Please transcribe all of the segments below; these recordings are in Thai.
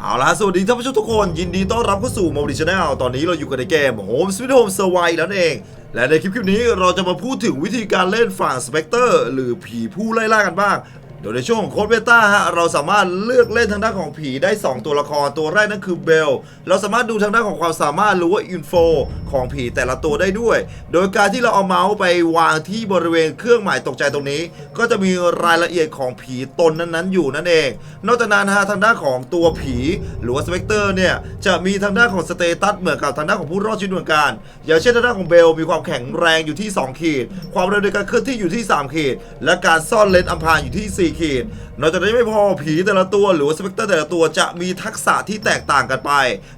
เอาล่ะสวัสดีท่านผู้ชมทุกคนยินดีต้อนรับเข้าสู่มอ r ิชแนลตอนนี้เราอยู่กันในเกม Home Sweet Home s u r v i นั่นเอง และในคลิปคลิปนี้เราจะมาพูดถึงวิธีการเล่นฝั่งสเปกเตอร์หรือผีผู้ไล่ล่ากันบ้าง โดยในช่วงของโค้ดเบต้าฮะเราสามารถเลือกเล่นทางด้านของผีได้ 2 ตัวละครตัวแรกนั่นคือเบล เราสามารถดูทางด้านของความสามารถหรือว่าอินโฟของผีแต่ละตัวได้ด้วย โดยการที่เราเอาเมาส์ไปวางที่บริเวณเครื่องหมายตกใจตรงนี้ ก็จะมีรายละเอียดของผีตนนั้นๆ อยู่นั่นเอง นอกจากนั้นฮะทางด้านของตัวผี หรือว่าสเปกเตอร์เนี่ยจะมีทางด้านของสเตตัสเหมือนกับทางด้านของผู้รอดชีวิตเหมือนกันอย่างเช่นทางด้านของเบลมีความแข็งแรงอยู่ที่ 2 ขีด ความเร็วในการเคลื่อนที่อยู่ที่ 3 ขีด และการซ่อนเลนอัมพรางอยู่ที่4 ขีด นอกจากนั้ไม่พอผีแต่ละตัวหรือว่าสเปกเตอร์แต่ละตัวจะมีทักษะที่แตกต่างกันไป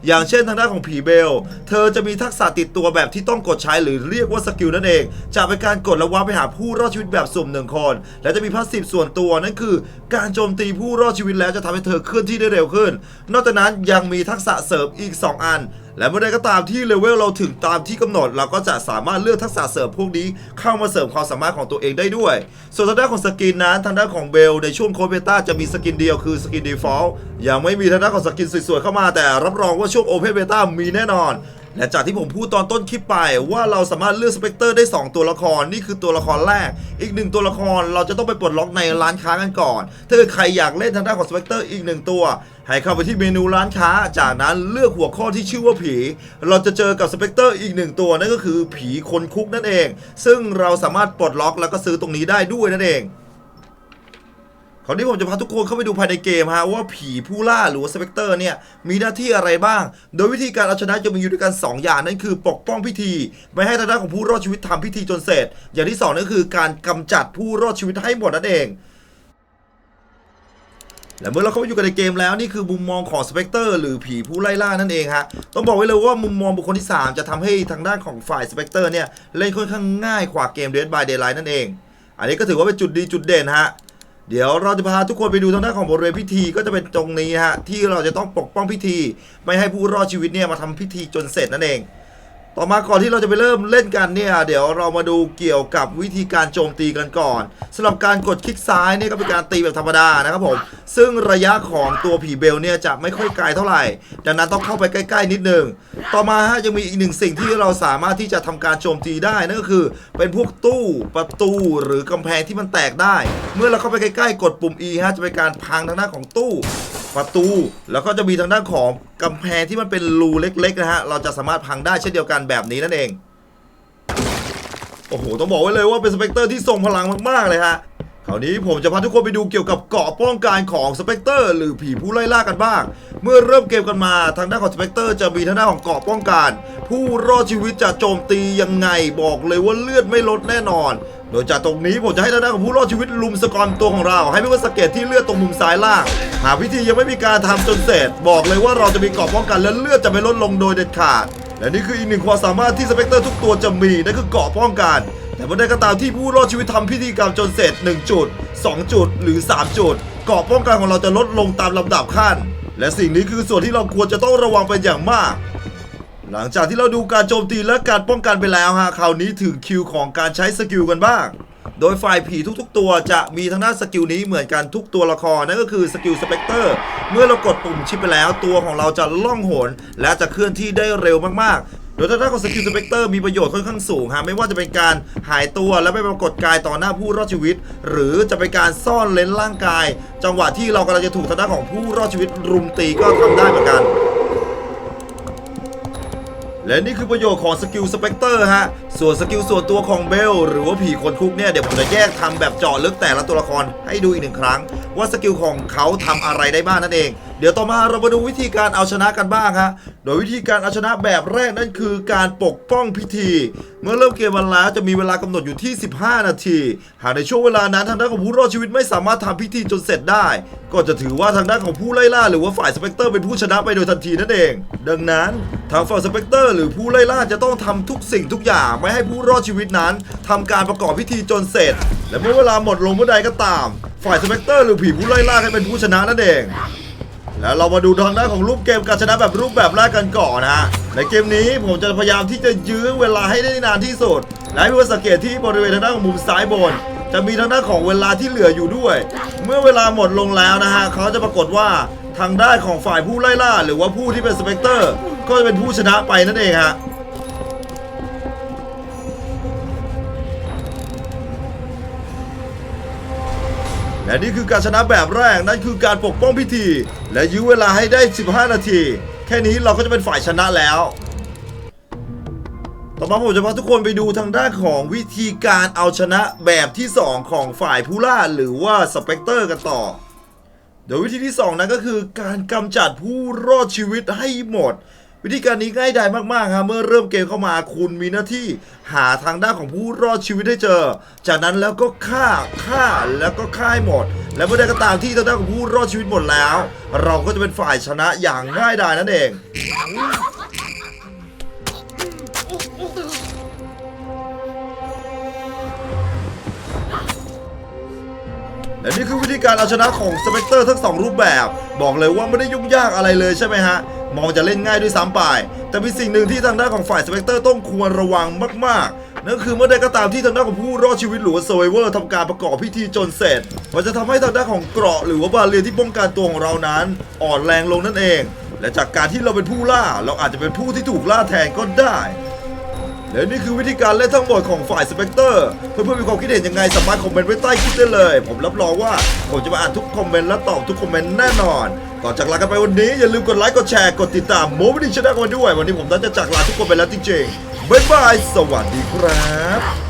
อย่างเช่นทางด้านของผีเบล เธอจะมีทักษะติดตัวแบบที่ต้องกดใช้หรือเรียกว่าสกิลนั่นเอง จะเป็นการกดแล้วว้าไปหาผู้รอดชีวิตแบบสุ่มหนึ่งคน และจะมีพาสซีฟส่วนตัวนั่นคือ การโจมตีผู้รอดชีวิตแล้วจะทำให้เธอเคลื่อนที่ได้เร็วขึ้น นอกจากนั้นยังมีทักษะเสริมอีก 2 อันและเมื่อใดก็ตามที่เลเวลเราถึงตามที่กำหนด เราก็จะสามารถเลือกทักษะเสริมพวกนี้เข้ามาเสริมความสามารถของตัวเองได้ด้วย ส่วนทางด้านของสกินนั้นทางด้านของเบลในช่วงโคเบต้าจะมีสกินเดียวคือสกินดีฟอลต์ยังไม่มีทางด้านของสกินสวยๆเข้ามาแต่รับรองว่าช่วงโอเพนเบต้ามีแน่นอน และจากที่ผมพูดตอนต้นคลิปไปว่าเราสามารถเลือกสเปกเตอร์ได้ 2 ตัวละครนี่คือตัวละครแรก อีกหนึ่งตัวละครเราจะต้องไปปลดล็อกในร้านค้ากันก่อน ถ้าเกิดใครอยากเล่นทางด้านของสเปกเตอร์อีกหนึ่งตัว ให้เข้าไปที่เมนูร้านค้า จากนั้นเลือกหัวข้อที่ชื่อว่าผี เราจะเจอกับสเปกเตอร์อีกหนึ่งตัวนั่นก็คือผีคนคุกนั่นเอง ซึ่งเราสามารถปลดล็อกแล้วก็ซื้อตรงนี้ได้ด้วยนั่นเอง คราวนี้ผมจะพาทุกคนเข้าไปดูภายในเกมฮะว่าผีผู้ล่าหรือสเปกเตอร์เนี่ยมีหน้าที่อะไรบ้าง โดยวิธีการเอาชนะจะมีอยู่ด้วยกัน 2 อย่างนั่นคือปกป้องพิธี ไม่ให้ทางด้านของผู้รอดชีวิตทำพิธีจนเสร็จ อย่างที่สองนั่นคือการกำจัดผู้รอดชีวิตให้หมดนั่นเองและเมื่อเราเข้าไปอยู่กันในเกมแล้วนี่คือมุมมองของสเปกเตอร์หรือผีผู้ไล่ล่านั่นเองฮะต้องบอกไว้เลยว่ามุมมองบุคคลที่ 3 จะทำให้ทางด้านของฝ่ายสเปกเตอร์เนี่ยเล่นค่อนข้างง่ายกว่าเกม Dead by Daylight นั่นเอง อันนี้ก็ถือว่าเป็นจุดดีจุดเด่นฮะ เดี๋ยวเราจะพาทุกคนไปดูทางด้านของบริเวณพิธีก็จะเป็นตรงนี้ฮะที่เราจะต้องปกป้องพิธี ไม่ให้ผู้รอดชีวิตเนี่ยมาทำพิธีจนเสร็จนั่นเอง ต่อมาก่อนที่เราจะไปเริ่มเล่นกันเนี่ยเดี๋ยวเรามาดูเกี่ยวกับวิธีการโจมตีกันก่อนสำหรับการกดคลิกซ้ายเนี่ยก็เป็นการตีแบบธรรมดานะครับผมซึ่งระยะของตัวผีเบลเนี่ยจะไม่ค่อยไกลเท่าไหร่ดังนั้นต้องเข้าไปใกล้ๆนิดนึงต่อมาฮะยังมีอีกหนึ่งสิ่งที่เราสามารถที่จะทำการโจมตีได้นั่นก็คือ เป็นพวกตู้ประตูหรือกำแพงที่มันแตกได้ เมื่อเราเข้าไปใกล้ๆกดปุ่ม E ฮะจะเป็นการพังทางด้าของตู้ ประตู แล้วก็จะมีทางด้านของกำแพงที่มันเป็นรูเล็กๆนะฮะ เราจะสามารถพังได้เช่นเดียวกันแบบนี้นั่นเอง โอ้โห ต้องบอกไว้เลยว่าเป็นสเปกเตอร์ที่ทรงพลังมากๆเลยฮะ คราวนี้ผมจะพาทุกคนไปดูเกี่ยวกับเกาะป้องกันของสเปกเตอร์หรือผีผู้ไล่ล่ากันบ้าง เมื่อเริ่มเกมกันมาทางด้านของสเปกเตอร์จะมีทางด้านของเกาะป้องกันผู้รอดชีวิตจะโจมตียังไงบอกเลยว่าเลือดไม่ลดแน่นอน โดยจากตรงนี้ผมจะให้ทางด้านของผู้รอดชีวิตลุมสกอรตัวของเรา ให้ไม่ว่าสเกตที่เลือดตรงมุมซ้ายล่าง หากพิธียังไม่มีการทำจนเสร็จ บอกเลยว่าเราจะมีเกาะป้องกันและเลือดจะไม่ลดลงโดยเด็ดขาดและนี่คืออีกหนึ่งความสามารถที่สเปกเตอร์ทุกตัวจะมีนั่นคือเกาะป้องกัน แต่เมื่อใดก็ตามที่ผู้รอดชีวิตทำพิธีกรรมจนเสร็จ 1 จุด 2 จุด หรือ 3 จุดเกราะป้องกันของเราจะลดลงตามลำดับขั้น และสิ่งนี้คือส่วนที่เราควรจะต้องระวังเป็นอย่างมาก หลังจากที่เราดูการโจมตีและการป้องกันไปแล้วฮะคราวนี้ถึงคิวของการใช้สกิลกันบ้างโดยฝ่ายผีทุกๆ ตัวจะมีทางด้านสกิลนี้เหมือนกันทุกตัวละครนั่นก็คือสกิลสเปกเตอร์เมื่อเรากดปุ่มชิปไปแล้ว ตัวของเราจะล่องหนและจะเคลื่อนที่ได้เร็วมาก โดยทางด้านของสกิลสเปกเตอร์มีประโยชน์ค่อนข้างสูงฮะไม่ว่าจะเป็นการหายตัวและไม่ปรากฏกายต่อหน้าผู้รอดชีวิต หรือจะเป็นการซ่อนเลนร่างกาย จังหวะที่เรากำลังจะถูกทางด้านของผู้รอดชีวิตรุมตีก็ทำได้เหมือนกันและนี่คือประโยชน์ของสกิลสเปกเตอร์ฮะ ส่วนสกิลส่วนตัวของเบล หรือว่าผีคนคุกเนี่ย เดี๋ยวผมจะแยกทำแบบเจาะลึกแต่ละตัวละครให้ดูอีกหนึ่งครั้ง ว่าสกิลของเขาทำอะไรได้บ้างนั่นเอง เดี๋ยวต่อมาเรามาดูวิธีการเอาชนะกันบ้างฮะ โดยวิธีการเอาชนะแบบแรกนั่นคือการปกป้องพิธี เมื่อเริ่มเกมวันแล้วจะมีเวลากำหนดอยู่ที่ 15 นาที หากในช่วงเวลานั้นทางด้านของผู้รอดชีวิตไม่สามารถทำพิธีจนเสร็จได้ ก็จะถือว่าทางด้านของผู้ไล่ล่าหรือว่าฝ่ายสเปกเตอร์เป็นผู้ชนะไปโดยทันทีนั่นเอง ดังนั้นทางฝ่ายสเปกเตอร์หรือผู้ไล่ล่าจะต้องทำทุกสิ่งทุกอย่างไม่ให้ผู้รอดชีวิตนั้นทำการประกอบพิธีจนเสร็จ และเมื่อเวลาหมดลงเมื่อใดก็ตาม ฝ่ายสเปกเตอร์หรือผีผู้ไล่ล่าให้เป็นผู้ชนะนั่นเอง แล้วเรามาดูทางด้านของรูปเกมการชนะแบบรูปแบบแรกกันก่อนนะฮะในเกมนี้ผมจะพยายามที่จะยื้อเวลาให้ได้นานที่สุด และให้เพื่อสังเกตที่บริเวณทางด้านของมุมซ้ายบน จะมีทางด้านของเวลาที่เหลืออยู่ด้วย เมื่อเวลาหมดลงแล้วนะฮะเขาจะปรากฏว่าทางด้านของฝ่ายผู้ไล่ล่า หรือว่าผู้ที่เป็นสเปกเตอร์ ก็จะเป็นผู้ชนะไปนั่นเองฮะ และนี่คือการชนะแบบแรกนั่นคือการปกป้องพิธี และยื้อเวลาให้ได้ 15 นาที แค่นี้เราก็จะเป็นฝ่ายชนะแล้ว ต่อมาผมจะพาทุกคนไปดูทางด้านของวิธีการเอาชนะแบบที่ 2 ของฝ่ายผู้ล่าหรือว่าสเปกเตอร์กันต่อโดยวิธีที่ 2 นั้นก็คือการกำจัดผู้รอดชีวิตให้หมด วิธีการนี้ง่ายดายมากๆครับเมื่อเริ่มเกมเข้ามาคุณมีหน้าที่หาทางด้านของผู้รอดชีวิตให้เจอ จากนั้นแล้วก็ฆ่าฆ่าแล้วก็ฆ่าให้หมด และเมื่อใดก็ตามที่ทางด้านของผู้รอดชีวิตหมดแล้ว เราก็จะเป็นฝ่ายชนะอย่างง่ายดายนั่นเองและนี่คือวิธีการเอาชนะของสเปกเตอร์ทั้งสองรูปแบบ บอกเลยว่าไม่ได้ยุ่งยากอะไรเลยใช่ไหมฮะ มองจะเล่นง่ายด้วยซ้ำไป แต่มีสิ่งหนึ่งที่ทางด้านของฝ่ายสเปกเตอร์ต้องควรระวังมากๆ นั่นคือเมื่อใดก็ตามที่ทางด้านของผู้รอดชีวิตหรือว่าเซอร์เวอร์ทำการประกอบพิธีจนเสร็จ มันจะทำให้ทางด้านของเกราะหรือว่าบาเรียที่ป้องกันตัวของเรานั้น อ่อนแรงลงนั่นเอง และจากการที่เราเป็นผู้ล่า เราอาจจะเป็นผู้ที่ถูกล่าแทนก็ได้ และนี่คือวิธีการเล่นทั้งหมดของฝ่ายสเปกเตอร์ เพื่อนๆมีความคิดเห็นยังไงสามารถคอมเมนต์ไว้ใต้คลิปได้เลย ผมรับรองว่าผมจะมาอ่านทุกคอมเมนต์และตอบทุกคอมเมนต์แน่นอน ก่อนจากลากันไปวันนี้อย่าลืมกดไลค์กดแชร์กดติดตามโมบิลิชแนลกันด้วย วันนี้ผมต้งใจะจากลาทุกคนไปแล้วจริงๆบ๊ายบายสวัสดีครับ